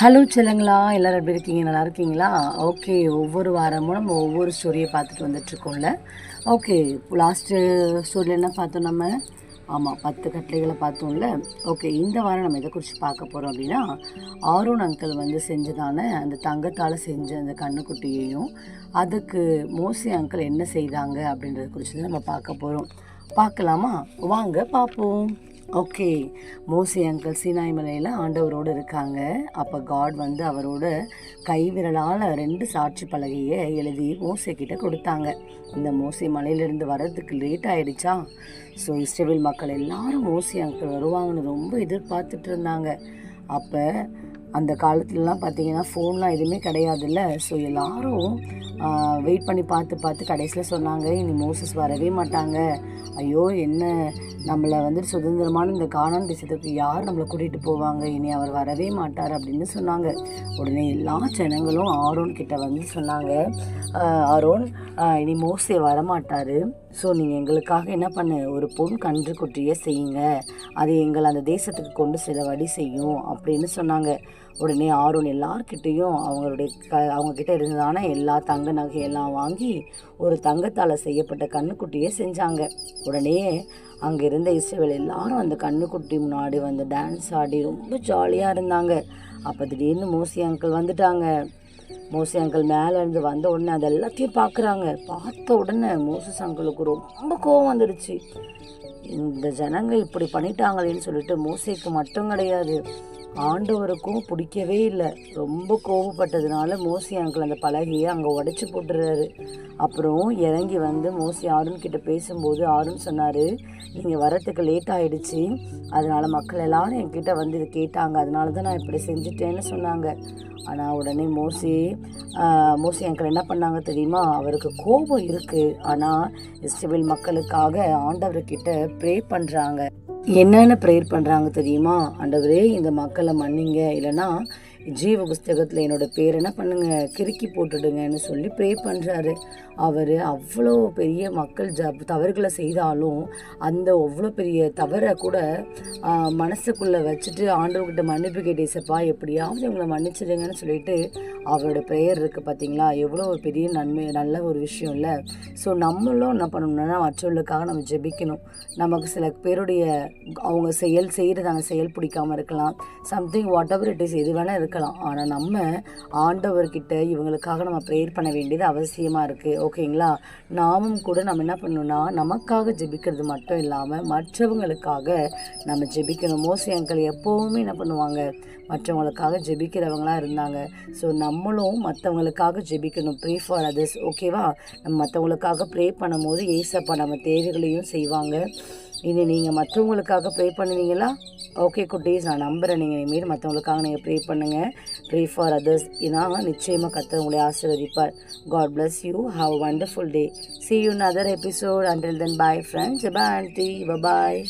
Hello செல்லுங்களா? எல்லோரும் எப்படி இருக்கீங்க? நல்லா இருக்கீங்களா? ஓகே ஒவ்வொரு வாரமும் நம்ம ஒவ்வொரு ஸ்டோரியை பார்த்துட்டு வந்துட்டுருக்கோம்ல ஓகே லாஸ்ட்டு ஸ்டோரியில் என்ன பார்த்தோம் நம்ம? ஆமாம் பத்து கட்டளைகளை பார்த்தோம்ல. ஓகே இந்த வாரம் நம்ம எதை குறித்து பார்க்க போகிறோம் அப்படின்னா ஆரோன் அங்கிள் வந்து செஞ்சதான அந்த தங்கத்தால் செஞ்ச அந்த கண்ணுக்குட்டியையும் அதுக்கு மோசி அங்கிள் என்ன செய்தாங்க அப்படின்றத குறித்து தான் நம்ம பார்க்க போகிறோம் பார்க்கலாமா? வாங்க பார்ப்போம். ஓகே. மோசி அங்கிள் சீனாய் மலையில் ஆண்டவரோடு இருக்காங்க. அப்போ காட் வந்து அவரோட கைவிரலால் ரெண்டு சாட்சி பலகையை எழுதி மோசைக்கிட்ட கொடுத்தாங்க. இந்த மோசி மலையிலேருந்து வர்றதுக்கு லேட் ஆகிடுச்சா ஸோ இஸ்ரேல் மக்கள் எல்லாரும் மோசி அங்கிள் வருவாங்கன்னு ரொம்ப எதிர்பார்த்துட்டு இருந்தாங்க. அப்போ அந்த காலத்துலலாம் பார்த்தீங்கன்னா ஃபோன்லாம் எதுவுமே கிடையாதுல்ல? ஸோ எல்லாரும் வெயிட் பண்ணி பார்த்து பார்த்து கடைசியில் சொன்னாங்க இனி மோசஸ் வரவே மாட்டாங்க. ஐயோ என்ன? நம்மளை வந்துட்டு சுதந்திரமான இந்த காணான் தேசத்துக்கு யார் நம்மளை கூட்டிகிட்டு போவாங்க? இனி அவர் வரவே மாட்டார் அப்படின்னு சொன்னாங்க. உடனே எல்லா ஜனங்களும் ஆரோன் கிட்ட வந்து சொன்னாங்க ஆரோன் இனி மோசே வரமாட்டார். ஸோ நீங்கள் எங்களுக்காக என்ன பண்ணு? ஒரு பொன் கன்றுக்குட்டியை செய்யுங்க. அது எங்களை அந்த தேசத்துக்கு கொண்டு சில வழி செய்யும் அப்படின்னு சொன்னாங்க. உடனே ஆரோன் எல்லார்கிட்டேயும் அவங்களுடைய க அவங்கக்கிட்ட இருந்ததான எல்லா தங்க நகையெல்லாம் வாங்கி ஒரு தங்கத்தால் செய்யப்பட்ட கண்ணுக்குட்டியை செஞ்சாங்க. உடனே அங்கே இருந்த இசைவில் எல்லாரும் அந்த கண்ணுக்குட்டி முன்னாடி வந்து டான்ஸ் ஆடி ரொம்ப ஜாலியாக இருந்தாங்க. அப்போ திடீர்னு மோசி அங்கிள் வந்துட்டாங்க. மோசி அங்கிள் மேலே இருந்து வந்த உடனே அது எல்லாத்தையும் பார்க்குறாங்க. பார்த்த உடனே மோசஸ் அங்கிளுக்கு ரொம்ப கோவம் வந்துடுச்சு. இந்த ஜனங்க இப்படி பண்ணிட்டாங்களேன்னு சொல்லிட்டு மோசைக்கு மட்டும் கிடையாது. ஆண்டவருக்கும் பிடிக்கவே இல்லை. ரொம்ப கோவப்பட்டதுனால மோசி அங்கிள் அந்த பலகையை அங்கே உடைச்சி போட்டுறாரு. அப்புறம் இறங்கி வந்து மோசி ஆருண் கிட்ட பேசும்போது ஆருண் சொன்னார் நீங்கள் வரத்துக்கு லேட் ஆகிடுச்சி அதனால மக்கள் எல்லாரும் என்கிட்ட வந்து இது கேட்டாங்க. அதனால தான் நான் இப்படி செஞ்சுட்டேன்னு சொன்னாங்க. ஆனால் உடனே மோசி மோசி அங்கிள் என்ன பண்ணாங்க தெரியுமா? அவருக்கு கோபம் இருக்குது ஆனால் இஸ்ரேல் மக்களுக்காக ஆண்டவர்கிட்ட ப்ரே பண்ணுறாங்க என்னென்ன ப்ரேயர் பண்ணுறாங்க தெரியுமா? ஆண்டவரே இந்த மக்களை மன்னிங்க. இல்லைன்னா ஜீவ புஸ்தகத்தில் என்னோடய பேர் என்ன பண்ணுங்கள் கிறுக்கி போட்டுடுங்கன்னு சொல்லி ப்ரே பண்ணுறாரு அவர் அவ்வளோ பெரிய மக்கள் ஜ தவறுகளை செய்தாலும் அந்த அவ்வளோ பெரிய தவறை கூட மனசுக்குள்ளே வச்சுட்டு ஆண்டவர்கிட்ட மன்னிப்பு கேட்டேசப்பா எப்படியாவது இவங்களை மன்னிச்சிடுங்கன்னு சொல்லிட்டு அவரோட ப்ரேயர் இருக்குது பார்த்தீங்களா எவ்வளோ ஒரு பெரிய நன்மை நல்ல ஒரு விஷயம் இல்லை. ஸோ நம்மளும் என்ன பண்ணணும்னா மற்றவர்களுக்காக நம்ம ஜெபிக்கணும். நமக்கு சில பேருடைய அவங்க செயல் செய்கிறது அந்த செயல் பிடிக்காம இருக்கலாம். Something whatever it is எது வேணால் இருக்கலாம். ஆனால் நம்ம ஆண்டவர்கிட்ட இவங்களுக்காக நம்ம ப்ரேயர் பண்ண வேண்டியது அவசியமாக இருக்குது ஓகேங்களா? நாமும் கூட நம்ம என்ன பண்ணணும்னா நமக்காக ஜெபிக்கிறது மட்டும் இல்லாமல் மற்றவங்களுக்காக நம்ம ஜெபிக்கணும். மோசி அங்கிள் எப்போவுமே என்ன பண்ணுவாங்க? மற்றவங்களுக்காக ஜெபிக்கிறவங்களா இருந்தாங்க. ஸோ நம்மளும் மற்றவங்களுக்காக ஜெபிக்கணும். ப்ரே ஃபார் அதர்ஸ் ஓகேவா? நம்ம மற்றவங்களுக்காக ப்ரே பண்ணும்போது ஏசப்பா நம்ம தேவைகளையும் செய்வாங்க. இனி நீங்கள் மற்றவங்களுக்காக ப்ரே பண்ணுவீங்களா? ஓகே குட்டீஸ் நான் நம்புகிறேன் நீங்கள் இனிமேல் மற்றவங்களுக்காக நீங்கள் ப்ரே பண்ணுங்கள் ப்ரே ஃபார் அதர்ஸ் ஏன்னா நிச்சயமாக கத்தர் உங்களை ஆசீர்வதிப்பார். God bless you have a wonderful day see you other episode until then bye friends bye aunty bye